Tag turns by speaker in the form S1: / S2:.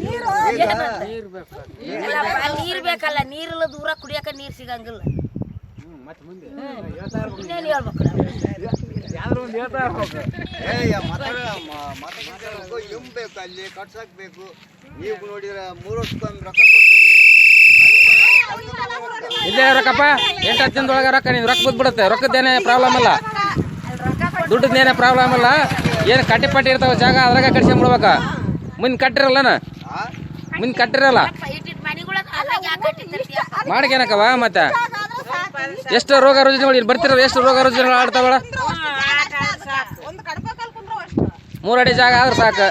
S1: ನೀರ್ ಇಲ್ಲಪ್ಪ, ನೀರ್ ಬೇಕಲ್ಲ ನೀರಿಲ್ಲ ದೂರ ಕುಡಿಯಕ ನೀರ್ ಸಿಗಂಗಿಲ್ಲ. ಇನ್ನೇನ್ ಹೇಳ್ಬೇಕು
S2: ಎಂ ಬೇಕು ಅಲ್ಲಿ ಕಟ್ಸಕ್ ಬೇಕು ನೀವು ನೋಡಿದ್ರೆ ಮೂರು ವರ್ಷಕ್ಕೊಂದು ರೊಕ್ಕ ಕೊಡ್ತೀವಿ.
S3: ಇಲ್ಲೇ ರೊಕ್ಕಪ್ಪ ಎಂಟು ಹತ್ತು ದಿನದೊಳಗೆ ರೊಕ್ಕ ನೀನು ರೊಕ್ಕ ಬಿದ್ಬಿಡುತ್ತೆ. ರೊಕ್ಕದ್ದೇನೆ ಪ್ರಾಬ್ಲಮ್ ಅಲ್ಲ. ದುಡ್ಡದ್ದೇನೆ ಪ್ರಾಬ್ಲಮ್ ಅಲ್ಲ. ಏನು ಕಟ್ಟಿ ಪಟ್ಟಿ ಇರ್ತಾವ ಜಾಗ ಅದ್ರಾಗ ಕಟ್ಸ್ಕೊಂಡ್ಬಿಡ್ಬೇಕ ಮುನ್ ಕಟ್ಟಿರಲ್ಲನ? ಮುನ್ ಕಟ್ಟಿರಲ್ಲ? ಮಾಡ್ಕೇನಕವ ಮತ್ತ? ಎಷ್ಟು ರೋಗ ರುಜಿನ ಇಲ್ಲಿ ಬರ್ತಿರಲ್ಲ ಎಷ್ಟು ರೋಗ ರುಜಿನಗಳು ಆಡ್ತಾವಳ ಮೂರಡಿ ಜಾಗ ಆದ್ರೆ ಸಾಕು.